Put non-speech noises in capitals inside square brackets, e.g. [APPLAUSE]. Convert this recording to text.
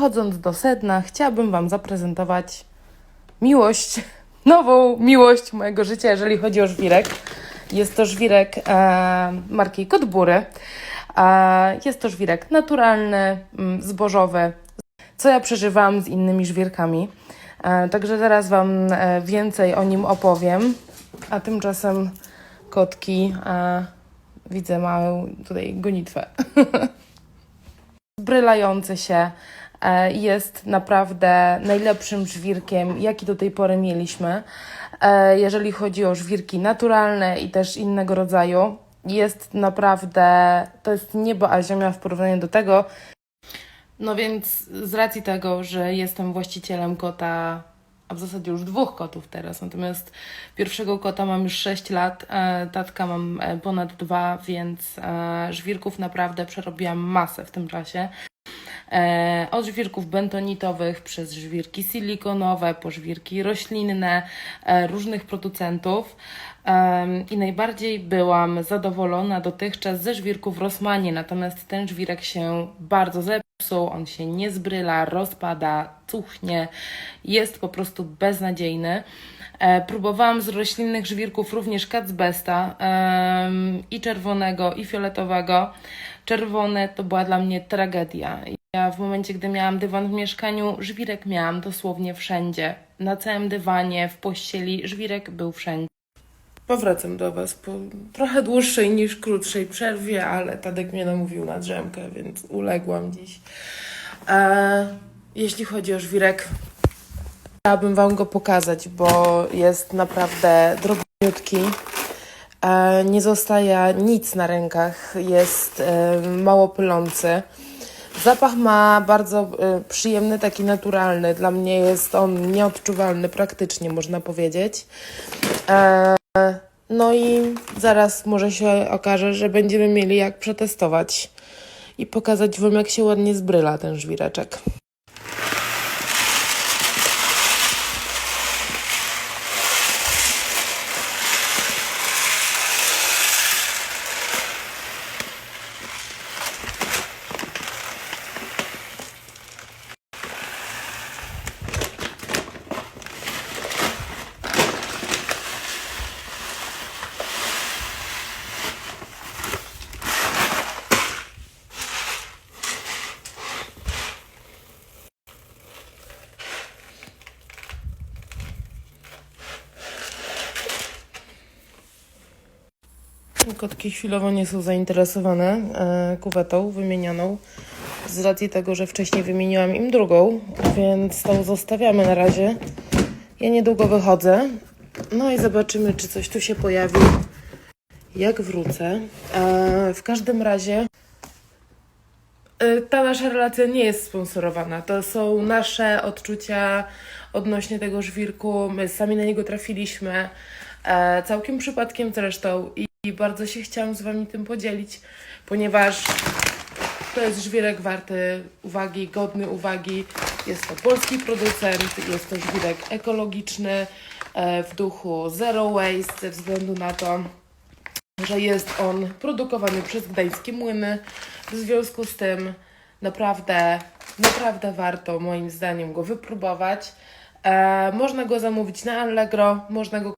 Przechodząc do sedna, chciałabym Wam zaprezentować miłość, [LAUGHS] nową miłość mojego życia, jeżeli chodzi o żwirek. Jest to żwirek e, marki Kotbury. E, jest to żwirek naturalny, mm, zbożowy, co ja przeżywałam z innymi żwirkami. E, także zaraz Wam e, więcej o nim opowiem. A tymczasem kotki, e, widzę, mają tutaj gonitwę. [LAUGHS] Brylający się jest naprawdę najlepszym żwirkiem, jaki do tej pory mieliśmy. E, jeżeli chodzi o żwirki naturalne i też innego rodzaju, jest naprawdę, to jest niebo a ziemia w porównaniu do tego, no więc z racji tego, że jestem właścicielem kota, a w zasadzie już dwóch kotów teraz, natomiast pierwszego kota mam już 6 lat, e, tatka mam e, ponad dwa, więc e, żwirków naprawdę przerobiłam masę w tym czasie. E, od żwirków bentonitowych przez żwirki silikonowe, po żwirki roślinne, e, różnych producentów. Em, I najbardziej byłam zadowolona dotychczas ze żwirków Rossmanie, natomiast ten żwirek się bardzo zepsuł, on się nie zbryla, rozpada, cuchnie, jest po prostu beznadziejny. E, próbowałam z roślinnych żwirków również kacbesta i czerwonego, i fioletowego. Czerwone to była dla mnie tragedia. Ja w momencie, gdy miałam dywan w mieszkaniu, żwirek miałam dosłownie wszędzie. Na całym dywanie, w pościeli, żwirek był wszędzie. Powracam do Was po trochę dłuższej niż krótszej przerwie, ale Tadek mnie namówił na drzemkę, więc uległam dziś. E, jeśli chodzi o żwirek, chciałabym Wam go pokazać, bo jest naprawdę drobniutki. E, nie zostaje nic na rękach, jest e, mało pylący. Zapach ma bardzo e, przyjemny, taki naturalny. Dla mnie jest on nieodczuwalny praktycznie, można powiedzieć. E, no i zaraz może się okaże, że będziemy mieli jak przetestować i pokazać Wam, jak się ładnie zbryla ten żwireczek. Kotki chwilowo nie są zainteresowane e, kuwetą wymienioną z racji tego, że wcześniej wymieniłam im drugą, więc tą zostawiamy na razie. Ja niedługo wychodzę. No i zobaczymy, czy coś tu się pojawi, jak wrócę. E, w każdym razie e, ta nasza relacja nie jest sponsorowana. To są nasze odczucia odnośnie tego żwirku. My sami na niego trafiliśmy. Całkiem przypadkiem zresztą i, bardzo się chciałam z Wami tym podzielić, ponieważ to jest żwirek warty uwagi, godny uwagi. Jest to polski producent, jest to żwirek ekologiczny e, w duchu zero waste ze względu na to, że jest on produkowany przez gdańskie młyny. W związku z tym naprawdę, naprawdę warto moim zdaniem go wypróbować. E, można go zamówić na Allegro, można go